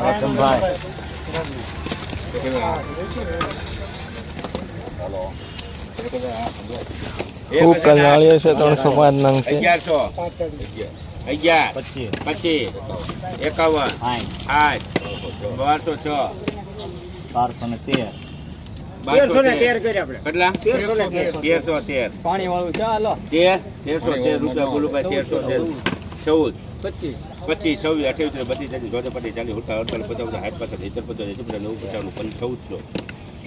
રતનભાઈ. છે ત્રણસો પાંચ નંગ છે. અગિયારસો. અગિયાર. પચીસ. એકાવન. આઠ. બારસો છ. બારસો ને તેર. બારસો તેર. કેટલા? તેરસો તેર. પાણી વાળું ચાલો તેર? તેરસો તેર રૂપિયા બોલું ભાઈ તેરસો તેર. ચૌદ. પચીસ. છવ્વીસ અઠ્યાવીસ બત્રીસ ચાલીસ ચોદે પચીસ ચાલીસ ઉઠા અડતાલીસ પચાસ પચાસ સાઠ પાસઠ સિત્તેર પચાસ એસી પચાસ નવું પચાસ પંચ ચૌદસો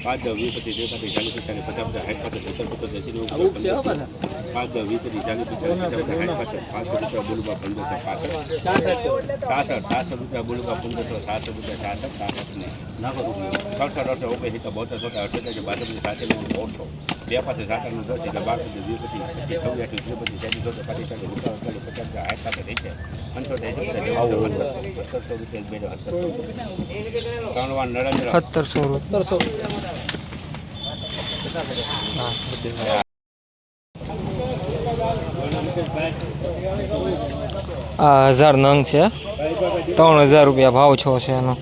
પાંચ દસ વીસ પચીસ ત્રીસ પાંત્રીસ ચાલીસ પિસ્તાલીસ પચાસ પચાસ સાઠ પાસઠ સિત્તેર પચાસ એસી નેવું પચાસ પાંચ દસ વીસ પચીસ ચાલીસ પિસ્તાલીસ પચાસ પચાસ સાઠ પાસઠ પાંચસો રૂપિયા બોલું પંદરસો પાસઠ સાસઠ સાસઠ. રૂપિયા બોલું પંદરસો સાસઠ રૂપિયા સાસઠ સાસઠ ને. સડસઠ ઓકે સિત્તેર બોતેર સોતેર અઠ્યોતેર બાસઠ સાતેર ઓળસો બે પાસે સાતનું દસ એટલે બાર સુધી વીસ પચીસ પચીસ છવ્વીસ અઠ્યાવીસ ત્રીસ પચીસ ચાલીસ ચોતેર પાંત્રીસ ચાલીસ રૂપિયા અડતાલીસ પચાસ સાઠ સાથે પંચોતેર એંસી પચાસ નેવું સત્તરસો રૂપિયા બે સત્તરસો ત્રણ વાર નરેન્દ્ર સત્તરસો સત્તરસો આ હજાર નંગ છે. ત્રણ હજાર રૂપિયા ભાવ છો છે એનો.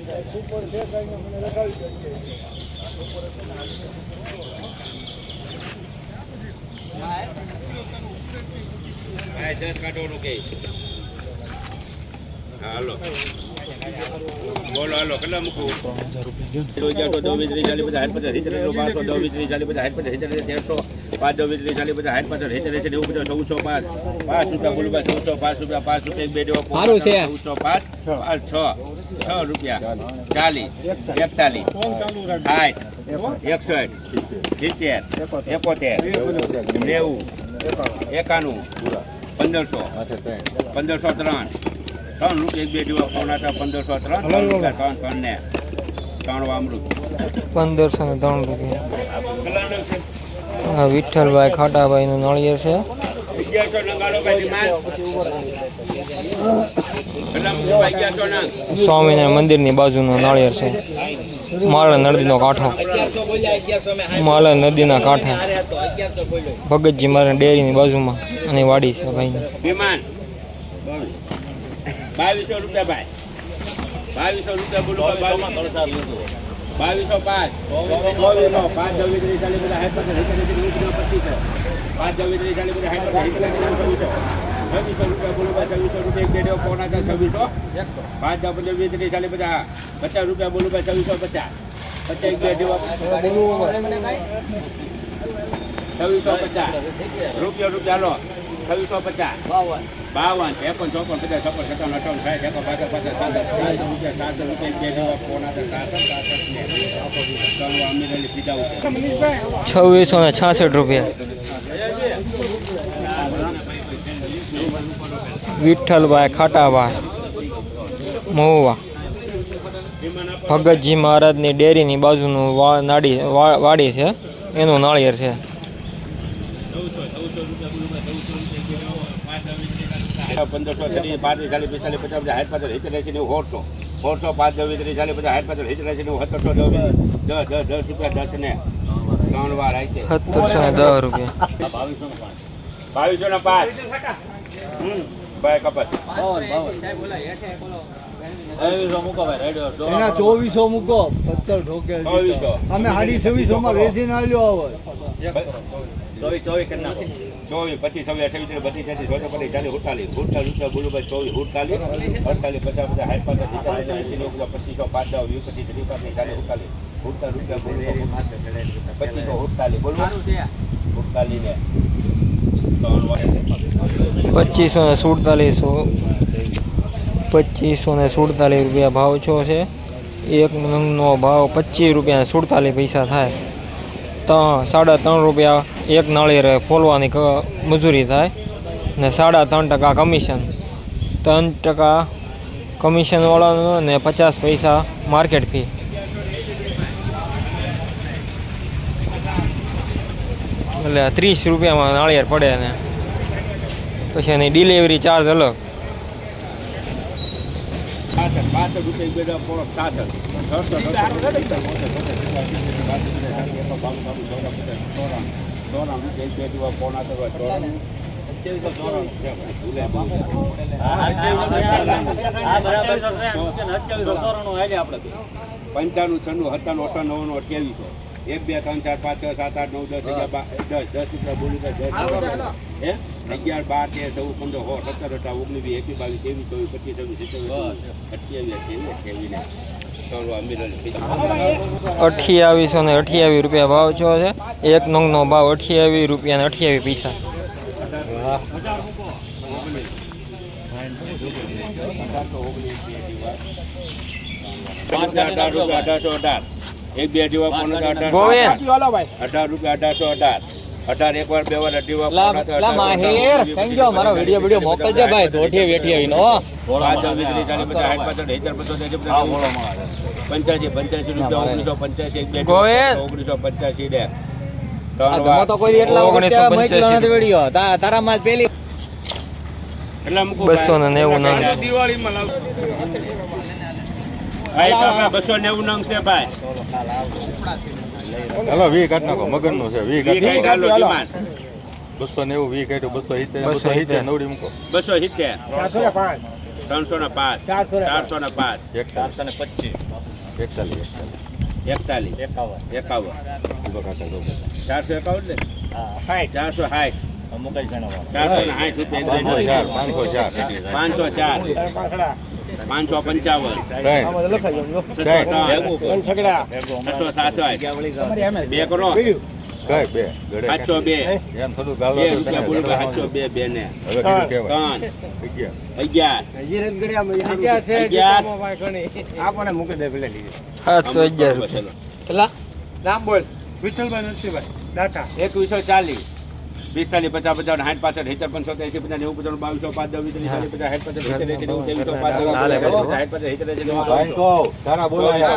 દસ કાઢવાનું કે? હાલો. બોલો હાલો. કેટલા મૂકું? અગિયારસો ચોવીસ વીસ ત્રીસ ચાલીસ પચાસ સાઠ પચાસ સિત્તેર બારસો દસ વીસ ત્રીસ ચાલીસ પચાસ સાઠ પચાસ સિત્તેર તેરસો પાંચ દસ વીસ ત્રીસ ચાલીસ પચાસ સાઠ પચાસ સિત્તેર એંસી નેવું પચાસ ચૌદસો પાંચ. પાંચ રૂપિયા બોલું ભાઈ ચૌદસો પાંચ રૂપિયા પાંચ રૂપિયા એક બે દેવા સારું છે. ચૌદસો પાંચ પાંચ છ છ રૂપિયા ચાલીસ એકતાલીસ સાઠ એકસઠ સિત્તેર એકોતેર નેવું એકાણું પંદરસો. પંદરસો ત્રણ. ત્રણ રૂપ એક બે દિવસ પોણા હતા પંદરસો ત્રણ ત્રણ રૂપિયા ત્રણ ત્રણ ને ત્રણ અમૃત પંદરસો ને ત્રણ રૂપિયા. વિઠ્ઠલભાઈ વિઠ્ઠલભાઈ ખાટાભાઈનું નળિયેર છે. સ્વામિનારાયણ મંદિરની બાજુનું નાળિયેર છે. માળા નદીનો કાંઠો. માળા નદીના કાંઠે. ભગતજી મારા ડેરીની બાજુમાં અને વાડી છે ડિમાન્ડ બાવીસો રૂપિયા ભાઈ. બાવીસો રૂપિયા બોલો બાવીસો. પાંચ. પાંચ જવી ત્રીસ પચાસ પચીસ પાંચ જવી ત્રીસ નેવું છવ્વીસો રૂપિયા બોલો ભાઈ છવ્વીસો રૂપિયા એક ડેવ પોણા હતા છવ્વીસો. પાંચ દસ પંદર વીસ ત્રીસ ચાલીસ બધા પચાસ રૂપિયા બોલું ભાઈ છવ્વીસો પચાસ. પચાસ એક બે છવ્વીસો પચાસ. રૂપિયા રૂપિયા લો. છવ્વીસો પચાસ. બાવન. બાવન. ત્રેપન ચોપન પચાસ છપ્પન સત્તાવન અઠાવન સાઠ એકો પાછળ પચાસ સાતસો સાતસો રૂપિયા સાતસો રૂપિયા બે જેવા પોણા હતા સાતસો છવ્વીસો ને છાસઠ રૂપિયા. વિઠ્ઠલભાઈ ખાટાભાઈ મહુવા. ભગતજી મહારાજની ડેરીની બાજુનું વા નાડી વાડી છે. એનું નાળિયેર છે. પંદરસો ત્રીસ પાંત્રીસ ચાલીસ પિસ્તાલીસ પચાસ હાથ પાછળ હિતેર એસી નેવું સોળસો. સોળસો પાંચ દસ ત્રીસ ચાલીસ પચાસ હાથ પાછળ હિતેર એસી નેવું સત્તરસો દસ રૂપિયા દસ ને ત્રણ વાર આવી સત્તરસો ને દસ રૂપિયા. બાવીસો ને પાંચ. હમ. ભાઈ કપાસ. એના ચોવીસો મૂકો. પથ્થર ઠોકે અમે સાડી છવ્વીસો માં વેચીને આવ્યો આવે ચોવીસ પચીસ છવ્વીસ અઠાવીસ ત્રીસ બત્રીસ તેત્રીસ ચોત્રીસ પચીસ ચાલીસ ઉડતાલીસ. ઉડતાલીસ રૂપિયા બોલુભાઈ ચોવીસ ઉડતાલીસ. અડતાલીસ પચાસ પચાસ સાઠ પચાસ એંસી પચીસો પાંચ દસ વીસ પચીસ ત્રીસ પાંત્રીસ ચાલીસ ઉડતાલીસ. ઉડતાલીસ રૂપિયા બોલું. પચીસો ઉડતાલીસ ને. વાર. પચીસો ને સુડતાલીસો. પચીસો ને સુડતાલીસ રૂપિયા ભાવ છો છે. એક નંગનો ભાવ પચીસ રૂપિયા સુડતાલીસ પૈસા થાય. ત્રણ, સાડા ત્રણ રૂપિયા એક નાળિયેરે ફોલવાની મજૂરી થાય. ને સાડા ત્રણ ટકા કમિશન. ત્રણ ટકા કમિશનવાળાનું ને પચાસ પૈસા માર્કેટ ફી. એટલે ત્રીસ રૂપિયામાં નાળિયેર પડે ને પછી એની ડિલિવરી ચાર્જ અલગ. પંચાણું છન્નું સત્તાણું અઠાણું અઠ્યાવીસો એક બે ત્રણ ચાર પાંચ છ સાત આઠ નવ દસ અગિયાર દસ દસ રૂપિયા બોલી દસ દસ હે? અગિયાર બાર તેર ચૌદ પંદર સોળ સત્તર અઢાર ઓગણીસ વીસ એકવીસ બાવીસ ત્રેવીસ ચોવીસ પચીસ છવ્વીસ સત્યાવીસ અઠ્યાવીસ અઠ્યાવીસ અઠ્યાવીસ અઠ્યાવીસો ને અઠ્યાવીસ રૂપિયા ભાવ છો છે. એક નંગનો ભાવ અઠ્યાવીસ રૂપિયા ને અઠ્યાવીસ પૈસા. અઢારસો અઢાર. એક બે અઢી વાર પોણા અઢાર. અઢાર રૂપિયા અઢારસો અઢાર. અઢાર એક વાર બે વાર અઢી વાર માહિર. થેન્ક યુ મારો વિડિયો વિડિયો મોકલજે ભાઈ. ધોઠીએ અઠ્યાવી અઠ્યાવી નો પાંચ દસ વીસ ત્રીસ ચાલીસ પચાસ સાઠ પાસઠ સિત્તેર પંચોતેર એંસી હા, પચાસ બોલો મારા. પંચ્યાસી પંચ્યાસી રૂપિયા ઓગણીસો પંચ્યાસી એક બે ઓગણીસો પંચ્યાસી ગમો તો કોઈ એટલા ઓગણીસો પંચ્યાસી. વિડિયો. તા- તારામાં પેલી બસો ને નેવું દિવાળીમાં લાવ ભાઈ કાકા બસો નેવું નંગ છે ભાઈ. હાલો વી કાઢ નાખો મગનનું છે વી કાઢ ડિમાન્ડ બસો નેવું વી કાઢ્યું બસો સિત્તેર બસો સિત્તેર. નવડી મૂકો. બસો સિત્તેર. ત્રણસો ને પાંચ. ચારસો ને પાંચ. ચારસો ને પચીસ. એકતાલીસ એકતાલીસ. એકાવન. એકાવન. ચારસો એકાવન ને? હા. ચારસો સાઠ પાંચસો ચાર પાંચસો ચાર. પાંચસો પંચાવન. છસો સાસઠ. બે કરો. કઈ બે? સાતસો બે. બોલો અગિયાર. અગિયાર. સાતસો અગિયાર રૂપિયા. કેટલા એકવીસો ચાલીસ. પિસ્તાલીસ પચાસ પચાસ સાઠ પાસઠ સિત્તેર પંચોતેર એસી પચાસ નેવું પચાસ બાવીસો પાંચ દસ વીસ ચાલીસ પચાસ હેઠ પચાસ સિત્તેર એસી નેવું ત્રેવીસો પાંચ દસ. સાઠ પચાસ સિત્તેર એસી નેવું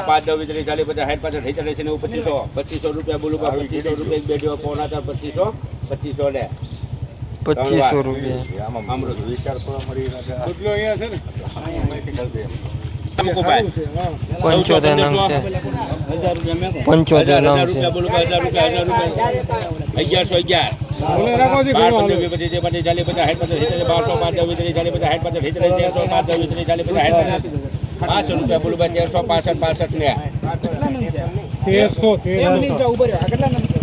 પાંચ દસ વીસ ચાલીસ પચાસ સાઠ પચાસ સિત્તેર એસી નેવું પચીસો પચીસો રૂપિયા બોલું પચીસો રૂપિયા એક બે દિવસ પોણા ચાર પચીસો પચીસો લે પચીસો રૂપિયા આમાં અમૃત. વિચાર થોડો મળી મૂકો ભાઈ. પંચોતેર નંગ છે. પંચોતેર નંગ છે. અગિયારસો અગિયાર. પચીસ ત્રીસ ત્રીસ તેરસો ત્રીસ રૂપિયા બોલું ભાઈ તેરસો પાસઠ પાસઠ ને.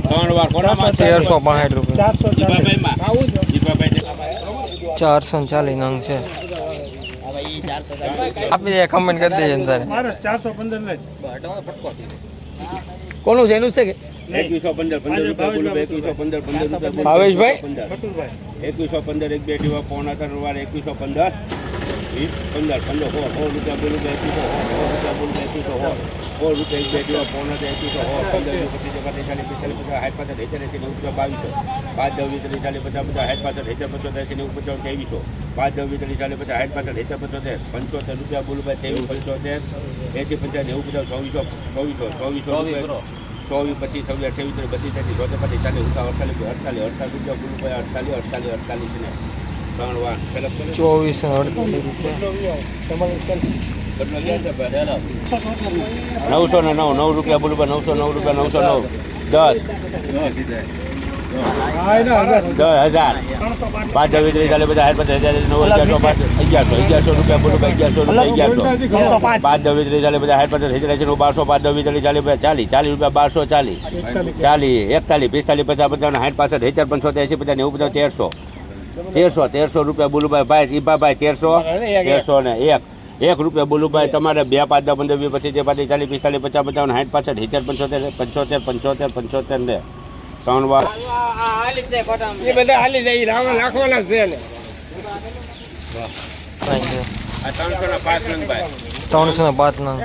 ત્રણ વાર તેરસો પાંસઠ રૂપિયા. ચારસો ચાલીસ નંગ છે. આપી દે કમેન્ટ કરી દેજે ને તારે. કોનું છે? એનું છે કે? એકવીસો પંદર પંદર રૂપિયા એકવીસો પંદર પંદર રૂપિયા ભાવેશભાઈ? પંદર. એકવીસો પંદર એક બે ડીવા પોણા ત્રણ વાર એકવીસો પંદર. પંદર પંદર સો સો રૂપિયા બોલું એકવીસો સો રૂપિયા બોલું એકવીસો સો સો રૂપિયા એક બે પોણા ત્રણ એકવીસો સો પંદર દિવસ પચીસ પચાસ ચાલીસ પિસ્તાલીસ પચાસ સાઠ પાસઠ સિત્તેર એંસી નેવું પચાસ બાવીસો પાંચ દસ વીસ ત્રીસ પચાસ પચાસ સાઠ પાસઠ સિત્તેર પંચોતેર એંસી નેવું પચાસ ત્રેવીસો પાંચ દસ વીસ ત્રીસ ચાલીસ પચાસ સાઠ પાસઠ સિત્તેર પંચોતેર. પંચોતેર રૂપિયા બોલું ભાઈ ત્રેવીસ પંચોતેર. એસી પચાસ નેવું પચાસ ચોવીસો ચોવીસો ચોવીસો ચોવીસ પચીસ છવ્વીસ અઠ્યાવીસ ત્રીસ બત્રીસ ત્રીસ ચોથે પચીસ ચાલીસ ઉતા અડતાલીસ અડતાલીસ અડતાલીસ રૂપિયા પૂરું ભાઈ અડતાલીસ અડતાલીસ અડતાલીસ ને. ત્રણ વાર. ચોવીસ અડતાલીસ રૂપિયા? નવસો ને નવ નવ રૂપિયા બોલું ભાઈ, નવસો નવ રૂપિયા, નવસો નવ. દસ. દસ હજાર. પાંચ દસ ત્રીસ ચાલીસ બધા સાઠ પચાસ હજાર, નવ અગિયારસો પાંચ અગિયારસો અગિયારસો રૂપિયા બોલું અગિયારસો રૂપિયા, અગિયારસો. પાંચ દસ ચાલીસ પચાસ સાઠ પચાસ સિત્તેર એંસી બારસો પાંચ દસ ત્રીસ ચાલીસ પચાસ ચાલીસ રૂપિયા, બારસો ચાલીસ ચાલીસ એકતાલીસ, પિસ્તાલીસ, પચાસ પચાસ સાઠ પાસઠ સિત્તેર પંચસો એંસી પચાસ નેવું તેરસો. તેરસો તેરસો રૂપિયા બોલુભાઈ ભાઈ ઈભાભાઈ તેરસો તેરસો ને એક. એક રૂપિયા બોલુભાઈ તમારે બે પાંચ દસ પંદર વીસ પચીસ ત્રીસ પાંત્રીસ ચાલીસ પિસ્તાલીસ પચાસ પચાસ સાઠ પાસઠ સિત્તેર પંચોતેર પંચોતેર પંચોતેર પંચોતેર ને ત્રણ વાર. કાંઈ છે આ ત્રણસો ને પાંચ નંગ ત્રણસો ને પાંચ નંગ.